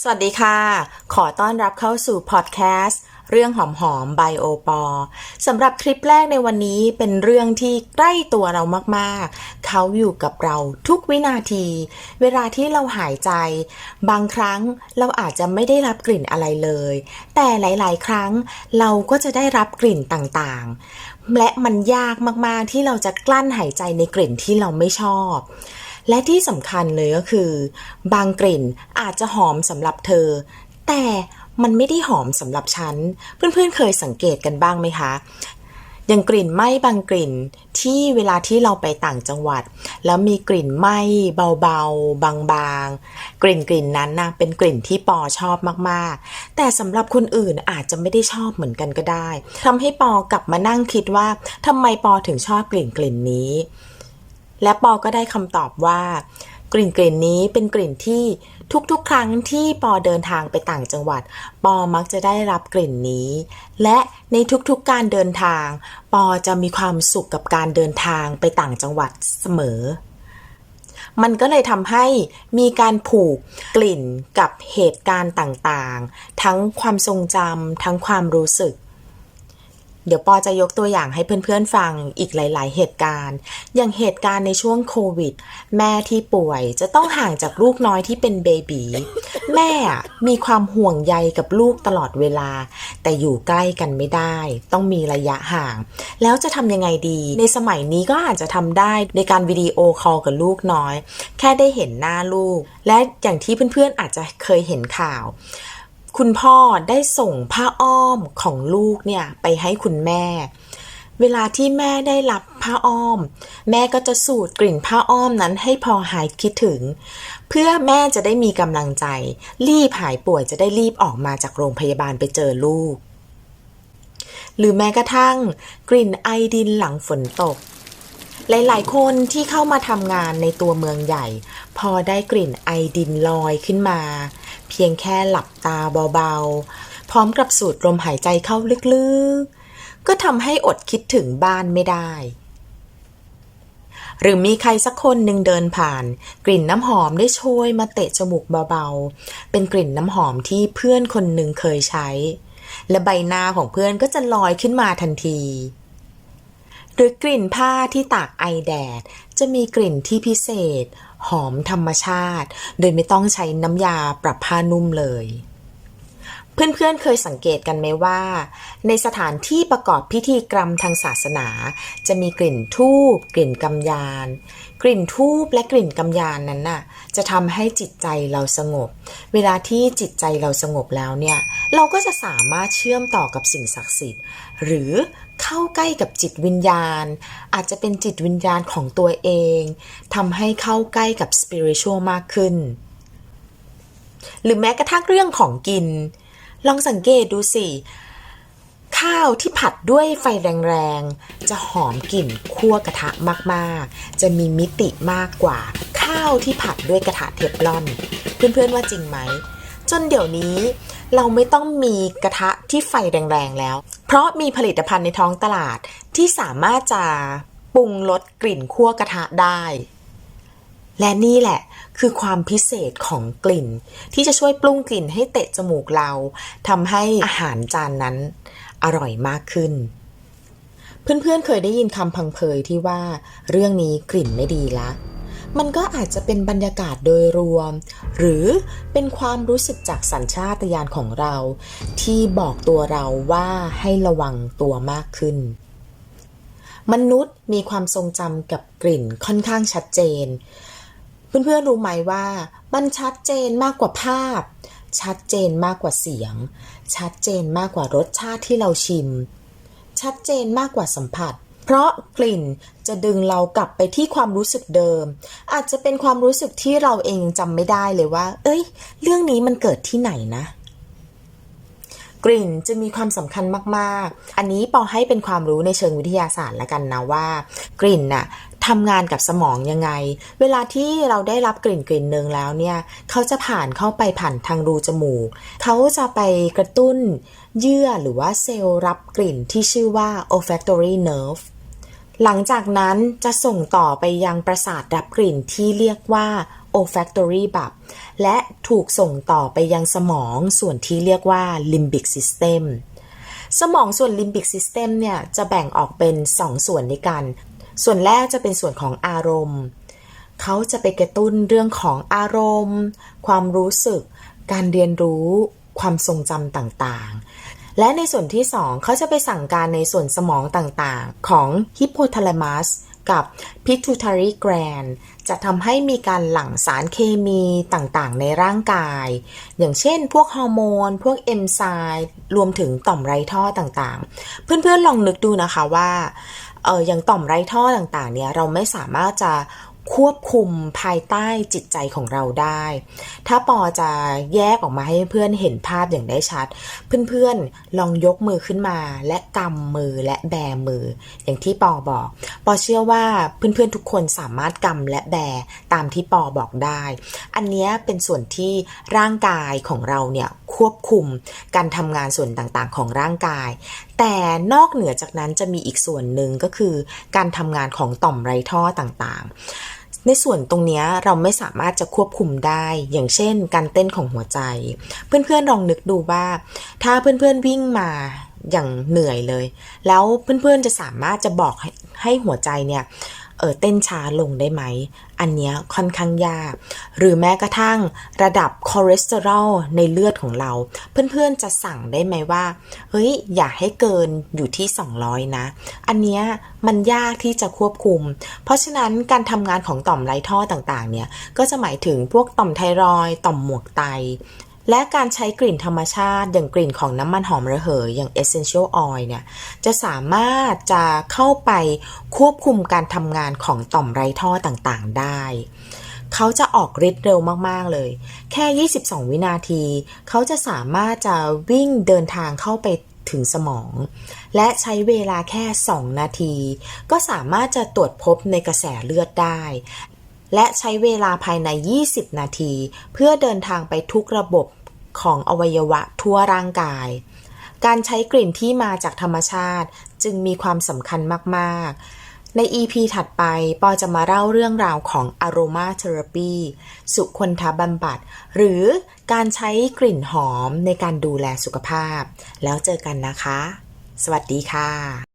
สวัสดีค่ะ ขอต้อนรับเข้าสู่พอดแคสต์เรื่องหอมหอมไบโอปอสำหรับคลิปแรกในวันนี้เป็นเรื่องที่ใกล้ตัวเรามากๆ เขาอยู่กับเราทุกวินาที เวลาที่เราหายใจ บางครั้งเราอาจจะไม่ได้รับกลิ่นอะไรเลย แต่หลายๆ ครั้งเราก็จะได้รับกลิ่นต่างๆ และมันยากมากๆที่เราจะกลั้นหายใจในกลิ่นที่เราไม่ชอบ และที่สำคัญเลยก็คือ บางกลิ่นอาจจะหอมสำหรับเธอ แต่มันไม่ได้หอมสำหรับฉัน เพื่อนๆเคยสังเกตกันบ้างไหมคะอย่างกลิ่นไหม้บางกลิ่นที่เวลาที่เราไปต่างจังหวัด แล้วมีกลิ่นไหม้เบาๆ บางๆ กลิ่นกลิ่นนั้นนะเป็นกลิ่นที่ปอชอบมากๆ แต่สำหรับคนอื่นอาจจะไม่ได้ชอบเหมือนกันก็ได้ทำให้ปอกลับมานั่งคิดว่าทำไมปอถึงชอบกลิ่นกลิ่นนี้ และปอก็ได้คำตอบว่ากลิ่นกลิ่นนี้เป็นกลิ่นที่ทุกๆ ครั้งที่ปอเดินทางไปต่างจังหวัด ปอมักจะได้รับกลิ่นนี้ และในทุกๆการเดินทาง ปอจะมีความสุขกับการเดินทางไปต่างจังหวัดเสมอ มันก็เลยทำให้มีการผูกกลิ่นกับเหตุการณ์ต่างๆ ทั้งความทรงจำทั้งความรู้สึก เดี๋ยวปอจะยกตัวอย่างให้เพื่อนๆฟังอีกหลาย ๆ เหตุการณ์ อย่างเหตุการณ์ในช่วงโควิด แม่ที่ป่วยจะต้องห่างจากลูกน้อยที่เป็นเบบีแม่มีความห่วงใยกับลูกตลอดเวลา แต่อยู่ใกล้กันไม่ได้ ต้องมีระยะห่าง แล้วจะทำยังไงดี ในสมัยนี้ก็อาจจะทำได้ในการวิดีโอคอลกับลูกน้อย แค่ได้เห็นหน้าลูก และอย่างที่เพื่อนๆอาจจะเคยเห็นข่าว คุณพ่อได้ส่งผ้าอ้อมของลูกเนี่ยไปให้คุณแม่ เวลาที่แม่ได้รับผ้าอ้อม แม่ก็จะสูดกลิ่นผ้าอ้อมนั้นให้พอหายคิดถึง เพื่อแม่จะได้มีกำลังใจ รีบหายป่วยจะได้รีบออกมาจากโรงพยาบาลไปเจอลูก หรือแม้กระทั่ง กลิ่นไอดินหลังฝนตก หลายๆ คนที่เข้ามาทำงานในตัวเมืองใหญ่ พอได้กลิ่นไอดินลอยขึ้นมา เพียงแค่หลับตาเบาๆ พร้อมกับสูดลมหายใจเข้าลึกๆ ก็ทำให้อดคิดถึงบ้านไม่ได้ หรือมีใครสักคนหนึ่งเดินผ่าน กลิ่นน้ำหอมได้โชยมาเตะจมูกเบาๆ เป็นกลิ่นน้ำหอมที่เพื่อนคนหนึ่งเคยใช้ และใบหน้าของเพื่อนก็จะลอยขึ้นมาทันที หรือกลิ่นผ้าที่ตากไอแดด จะมีกลิ่นที่พิเศษ หอมธรรมชาติ โดยไม่ต้องใช้น้ำยาปรับผ้านุ่มเลย เพื่อนๆเคยสังเกตกันไหมว่า ในสถานที่ประกอบพิธีกรรมทางศาสนา จะมีกลิ่นทูบกลิ่นกำยาน กลิ่นทูบและกลิ่นกำยานนั้นน่ะ จะทำให้จิตใจเราสงบ เวลาที่จิตใจเราสงบแล้วเนี่ย เราก็จะสามารถเชื่อมต่อกับสิ่งศักดิ์สิทธิ์ หรือเข้าใกล้กับจิตวิญญาณ อาจจะเป็นจิตวิญญาณของตัวเองทำให้เข้าใกล้กับสปิริชวลมากขึ้นหรือแม้กระทั่งเรื่องของกิน ลองสังเกตดูสิ ข้าวที่ผัดด้วยไฟแรงๆ จะหอมกลิ่นคั่วกระทะมากๆ จะมีมิติมากกว่า ข้าวที่ผัดด้วยกระทะเทฟลอน เพื่อนๆว่าจริงไหม จนเดี๋ยวนี้เราไม่ต้องมีกระทะที่ไฟแรงๆแล้ว เพราะมีผลิตภัณฑ์ในท้องตลาดที่สามารถจะปรุงลดกลิ่นคั่วกระทะได้ และนี่แหละคือความพิเศษของกลิ่น ที่จะช่วยปรุงกลิ่นให้เตะจมูกเราทำให้อาหารจานนั้นอร่อยมากขึ้น เพื่อนๆเคยได้ยินคำพังเพยที่ว่าเรื่องนี้กลิ่นไม่ดีละมันก็อาจจะเป็นบรรยากาศโดยรวม หรือเป็นความรู้สึกจากสัญชาตญาณของเรา ที่บอกตัวเราว่าให้ระวังตัวมากขึ้น มนุษย์มีความทรงจำกับกลิ่นค่อนข้างชัดเจน เพื่อนๆรู้ไหมว่ามันชัดเจนมากกว่าภาพ ชัดเจนมากกว่าเสียง ชัดเจนมากกว่ารสชาติที่เราชิม ชัดเจนมากกว่าสัมผัส เพราะกลิ่นจะดึงเรากลับไปที่ความรู้สึกเดิม อาจจะเป็นความรู้สึกที่เราเองจำไม่ได้เลยว่า เอ้ย เรื่องนี้มันเกิดที่ไหนนะกลิ่นจะมีความสำคัญมาก ๆ อันนี้ปอให้เป็นความรู้ในเชิงวิทยาศาสตร์ละกันนะว่า กลิ่นน่ะ ทำงานกับสมองยังไง เวลาที่เราได้รับกลิ่นกลิ่นหนึ่งแล้วเนี่ยเขาจะผ่านเข้าไปผ่านทางรูจมูก เขาจะไปกระตุ้นเยื่อหรือว่าเซลล์รับกลิ่นที่ชื่อว่า olfactory nerve หลังจากนั้นจะส่งต่อไปยังประสาทรับกลิ่นที่เรียกว่า olfactory bulb และถูกส่งต่อไปยังสมองส่วนที่เรียกว่า limbic system สมองส่วน limbic system เนี่ยจะแบ่งออกเป็น 2 ส่วนด้วยกัน ส่วนแรกจะเป็นส่วนของอารมณ์ เขาจะไปกระตุ้นเรื่องของอารมณ์ ความรู้สึก การเรียนรู้ ความทรงจำต่างๆ และในส่วนที่ 2 เขาจะไปสั่งการในส่วนสมองต่างๆ ของ hypothalamus กับ pituitary gland จะทำให้มีการหลั่งสารเคมีต่างๆ ในร่างกาย อย่างเช่น พวกฮอร์โมน พวกเอนไซม์รวมถึงต่อมไรท่อต่างๆ เพื่อนๆลองนึกดูนะคะว่า เอออย่างต่อมไรท่อต่างๆเนี่ยเราไม่สามารถจะควบคุมภายใต้จิตใจของเราได้ ถ้าปอจะแยกออกมาให้เพื่อนเห็นภาพอย่างได้ชัด เพื่อนๆ ลองยกมือขึ้นมา และกำมือและแบมือ อย่างที่ปอบอก ปอเชื่อว่าเพื่อนๆทุกคนสามารถกำและแบตามที่ปอบอกได้ อันนี้เป็นส่วนที่ร่างกายของเราเนี่ย ควบคุมการทำงานส่วนต่างๆ ของร่างกาย แต่นอกเหนือจากนั้นจะมีอีกส่วนหนึ่งก็คือ การทำงานของต่อมไรท่อต่างๆในส่วนตรงนี้เราไม่สามารถจะควบคุมได้ อย่างเช่น การเต้นของหัวใจ เพื่อนๆลองนึกดูว่า ถ้าเพื่อนๆวิ่งมาอย่างเหนื่อยเลย แล้วเพื่อนๆจะสามารถจะบอกให้ให้หัวใจเนี่ย เออเต้นช้าลงได้ไหม อันเนี้ยค่อนข้างยาก หรือแม้กระทั่งระดับคอเลสเตอรอลในเลือดของเรา เพื่อนๆจะสั่งได้ไหมว่าเฮ้ยอย่าให้เกินอยู่ที่ 200 นะ อันเนี้ยมันยากที่จะควบคุม เพราะฉะนั้นการทำงานของต่อมไรท่อต่างๆเนี่ยก็จะหมายถึงพวกต่อมไทรอยต่อมหมวกไต และการใช้กลิ่นธรรมชาติ อย่างกลิ่นของน้ำมันหอมระเหยอย่าง essential oil เนี่ยจะสามารถจะเข้าไปควบคุมการทำงานของต่อมไรท่อต่างๆได้ เขาจะออกฤทธิ์เร็วมากๆเลย แค่ 22 วินาที เขาจะสามารถจะวิ่งเดินทางเข้าไปถึงสมอง และใช้เวลาแค่ 2 นาที ก็สามารถจะตรวจพบในกระแสเลือดได้ และใช้เวลาภายใน 20 นาที เพื่อเดินทางไปทุกระบบของอวัยวะทั่วร่างกาย การใช้กลิ่นที่มาจากธรรมชาติจึงมีความสำคัญมาก ๆ ใน EP ถัดไปปอจะมาเล่าเรื่องราวของ Aroma Therapy สุคนทบำบัด หรือการใช้กลิ่นหอมในการดูแลสุขภาพ แล้วเจอกันนะคะ สวัสดีค่ะ